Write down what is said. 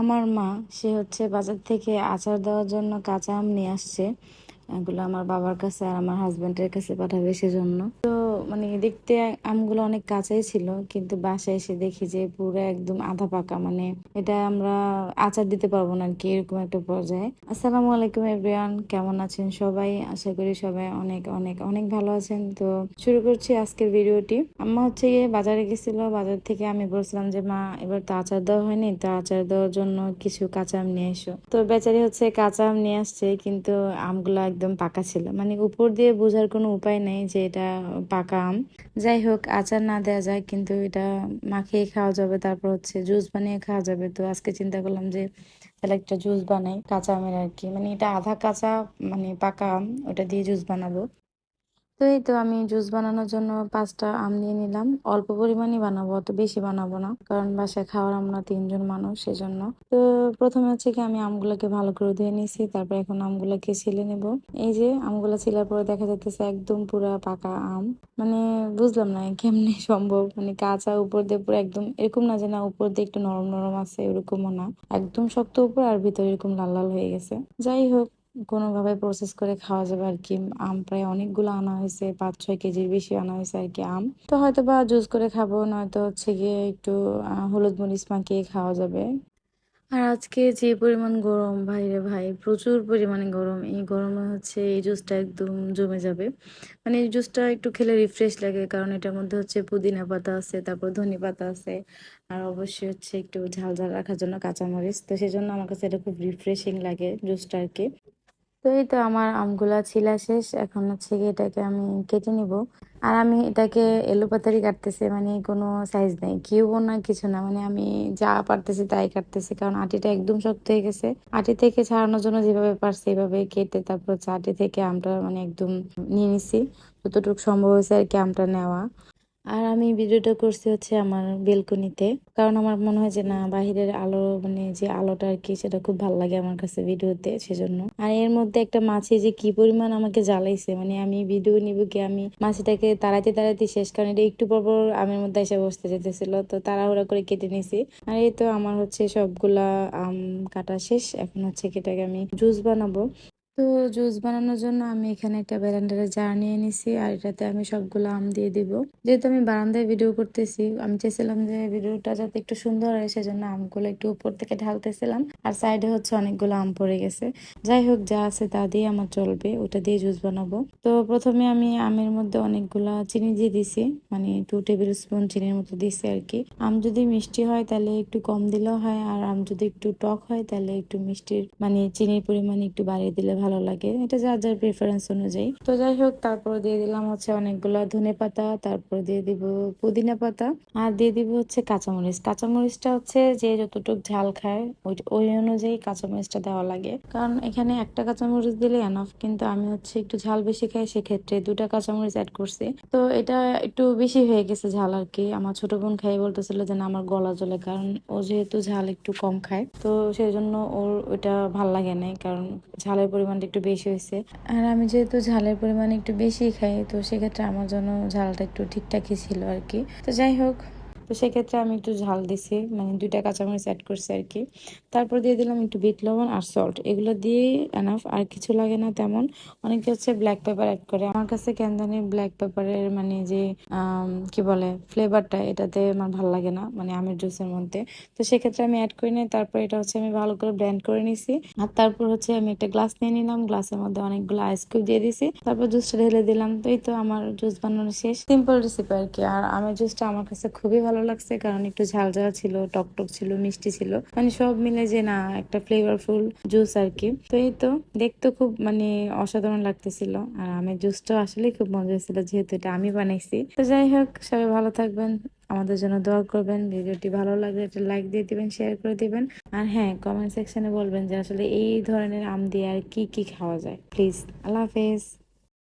আমার মা, সে হচ্ছে বাজার থেকে আচার দেওয়ার জন্য কাঁচা আম নিয়ে আসছে। এগুলো আমার বাবার কাছে আর আমার হাজবেন্ডের কাছে পাঠাবে সেজন্য। তো মানে দেখতে আমগুলো অনেক কাঁচাই ছিল, কিন্তু বাসায় এসে দেখি যে পুরো একদম আধা পাকা মানে এটা আমরা আচার দিতে পারব না আর কি এরকম একটা পর্যায়ে। আসসালামু আলাইকুম এভরিওয়ান, কেমন আছেন সবাই? আশা করি সবাই অনেক অনেক অনেক ভালো আছেন। তো শুরু করছি আজকের ভিডিওটি। আম্মা হচ্ছে গিয়ে বাজারে গেছিল, বাজার থেকে আমি বলছিলাম যে, মা, এবার তো আচার দেওয়া হয়নি, তো আচার দেওয়ার জন্য কিছু কাঁচা আম নিয়ে এসো। তো বেচারি হচ্ছে কাঁচা আম নিয়ে আসছে, কিন্তু আমগুলো একদম পাকা ছিল। মানে উপর দিয়ে বোঝার কোনো উপায় নেই যে এটা পাকা আম যাই হোক, আচার না দেওয়া যায়, কিন্তু এটা মাখিয়ে খাওয়া যাবে। তারপর হচ্ছে জুস বানিয়ে খাওয়া যাবে। তো আজকে চিন্তা করলাম যে, তাহলে একটা জুস বানাই, কাঁচা আমের আর কি। মানে এটা আধা কাঁচা মানে পাকা আম, ওটা দিয়ে জুস বানাবো। তো এই তো আমি জুস বানানোর জন্য পাঁচটা আম নিয়ে নিলাম। অল্প পরিমাণই বানাবো, অত বেশি বানাবো না, কারণ বাসায় খাওয়ার আমরা তিনজন মানুষ, সেজন্য। তো প্রথমে হচ্ছে কি আমি আমগুলোকে ভালো করে ধুয়ে নিয়েছি, তারপর এখন আমগুলোকে ছিলে নেব। এই যে আমগুলো ছিলার পরে দেখা যাচ্ছে একদম পুরা পাকা আম। মানে বুঝলাম না কেমনি সম্ভব? মানে কাঁচা উপর দিয়ে পুরো একদম, এরকম না যে না উপর দিয়ে একটু নরম নরম আছে এরকমও না। একদম শক্ত উপর আর ভিতরে এরকম লাল লাল হয়ে গেছে। যাই হোক কোনোভাবে প্রসেস করে খাওয়া যাবে আর কি। আম প্রায় অনেকগুলো আনা হয়েছে পাঁচ ছয় কেজির বেশি আনা হয়েছে আর কি আম। তো হয়তো বা জুস করে খাব, নয়তো হচ্ছে গিয়ে একটু হলুদ মরিচ মাখিয়ে খাওয়া যাবে। আর আজকে যে পরিমাণ গরম ভাইরে ভাই, প্রচুর পরিমাণে গরম। এই গরমে হচ্ছে এই জুসটা একদম জমে যাবে। মানে এই জুসটা একটু খেলে রিফ্রেশ লাগে, কারণ এটার মধ্যে হচ্ছে পুদিনা পাতা আছে, তারপর ধনে পাতা আছে, আর অবশ্যই হচ্ছে একটু ঝাল ঝাল রাখার জন্য কাঁচামরিচ। তো সেজন্য আমার কাছে এটা খুব রিফ্রেশিং লাগে জুসটা আর কি। তো এই তো আমার আমগুলা ছিলা শেষ। এখন হচ্ছে গিয়ে এটাকে আমি কেটে নিব। আর আমি এটাকে এলোপাতারি কাটতেছি মানে কোনো সাইজ নেই। কিউবও না, কিছু না। মানে আমি যা পারতেছি তাই কাটতেছি। কারণ আটিটা একদম শক্ত হয়ে গেছে। আটি থেকে ছাড়ানোর জন্য যেভাবে পারছি এইভাবে কেটে তারপর হচ্ছে আটি থেকে আমটা মানে একদম নিয়ে নিছি। যতটুকু সম্ভব হয়েছে আর কি আমটা নেওয়া। আর আমি ভিডিওটা করছি হচ্ছে আমার বেলকনিতে। কারণ আমার মনে হয় যে না, বাহিরের আলো মানে যে আলোটা আর কি, সেটা খুব ভালো লাগে আমার কাছে ভিডিওতে, সেজন্য। আর এর মধ্যে একটা মাছি যে কি পরিমাণ আমাকে জ্বালাইছে মানে আমি ভিডিও নিব কি, আমি মাছিটাকে তাড়াইতে তাড়াইতে শেষ কারণ এটা একটু পর পর আমের মধ্যে এসে বসতে যেতেছিল, তো তাড়াহুড়া করে কেটে নিছি। আর এই তো আমার হচ্ছে সবগুলা আম কাটা শেষ, এখন হচ্ছে কি এটাকে আমি জুস বানাবো। তো জুস বানানোর জন্য আমি এখানে একটা ব্যালেন্ডারে জার নিয়ে নিছি, আর এটাতে আমি সবগুলো আম দিয়ে দিব। যেহেতু আমি বারান্দায় ভিডিও করতেছি, আমি চেয়েছিলাম যে ভিডিওটা যাতে একটু সুন্দর হয়, সেজন্য আমগুলো একটু উপর থেকে ঢালতেছিলাম, আর সাইডে হচ্ছে অনেকগুলো আম পড়ে গেছে। যাই হোক, যা আছে তা দিয়ে আমার চলবে, ওটা দিয়ে জুস বানাবো। তো প্রথমে আমি আমের মধ্যে অনেকগুলা চিনি দিয়ে দিছি মানে টু টেবিল স্পুন চিনির মতো দিছি আর কি। আম যদি মিষ্টি হয়, তাহলে একটু কম দিলেও হয়, আর আম যদি একটু টক হয়, তাহলে একটু মিষ্টির মানে চিনির পরিমাণ একটু বাড়িয়ে দিলে ভালো লাগে। এটা যার যার প্রেফারেন্স অনুযায়ী। তো যাই হোক, তারপর দিয়ে দিলাম হচ্ছে অনেকগুলো ধনে পাতা, তারপর দিয়ে দিব পুদিনা পাতা, আর দিয়ে দিব হচ্ছে কাঁচামরিচ। কাঁচামরিচটা হচ্ছে যে যতটুক ঝাল খায়, ওই অনুযায়ী কাঁচামরিচটা দেওয়া লাগে। কারণ এখানে একটা কাঁচামরিচ দিলে এনাফ কিন্তু আমি হচ্ছে একটু ঝাল বেশি খাই, সেক্ষেত্রে দুটা কাঁচামরিচ অ্যাড করছি। তো এটা একটু বেশি হয়ে গেছে ঝাল আর কি। আমার ছোট বোন খাই বলতেছিল যে না আমার গলা জ্বলে, কারণ ও যেহেতু ঝাল একটু কম খায়। তো সেই জন্য ওর ওইটা ভালো লাগে নাই, কারণ ঝালের পরিমাণটা একটু বেশি হয়েছে। আর আমি যেহেতু ঝালের পরিমাণ একটু বেশি খাই, তো সেক্ষেত্রে আমার জন্য ঝালটা একটু ঠিকঠাকই ছিল আর কি। তো যাই হোক তো সেক্ষেত্রে আমি একটু ঝাল দিছি মানে দুইটা কাঁচামরিচ অ্যাড করছি আর কি। তারপর দিয়ে দিলাম একটু বিট লবণ আর সল্ট এগুলো দিয়ে এনাফ আর কিছু লাগে না তেমন, অনেকে হচ্ছে ব্ল্যাক পেপার অ্যাড করে। আমার কাছে কেন জানি ব্ল্যাক পেপারের মানে যে কি বলে ফ্লেভারটা এটাতে আমার ভালো লাগে না মানে আমের জুসের মধ্যে। তো সেক্ষেত্রে আমি অ্যাড করে নিই, তারপর এটা হচ্ছে আমি ভালো করে ব্লেন্ড করে নিছি। আর তারপর হচ্ছে আমি একটা গ্লাস নিয়ে নিলাম গ্লাসের মধ্যে অনেকগুলো আইস কিউব দিয়ে দিছি। তারপর জুসটা ঢেলে দিলাম। তো এই তো আমার জুস বানানো শেষ। সিম্পল রেসিপি আর কি। আর আমের জুসটা আমার কাছে খুবই ভালো লাগছে, কারণ একটু ঝাল ঝাল ছিল টক টক ছিল, মিষ্টি ছিল। মানে সব মিলে যে না, একটা ফ্লেভারফুল জুস আর কি। তো এই তো, দেখতে খুব মানে অসাধারণ লাগতেছিল। আর আমের জুসটা আসলে খুব মজা হয়েছিল যেহেতু এটা আমি বানাইছি। তো যাই হোক, সবাই ভালো থাকবেন, আমাদের জন্য দোয়া করবেন। ভিডিওটি ভালো লাগলে একটা লাইক দিয়ে দিবেন শেয়ার করে দিবেন। আর হ্যাঁ কমেন্ট সেকশনে বলবেন যে আসলে এই ধরনের আম দিয়ে আর কি কি খাওয়া যায়। প্লিজ আল্লাহ হাফেজ।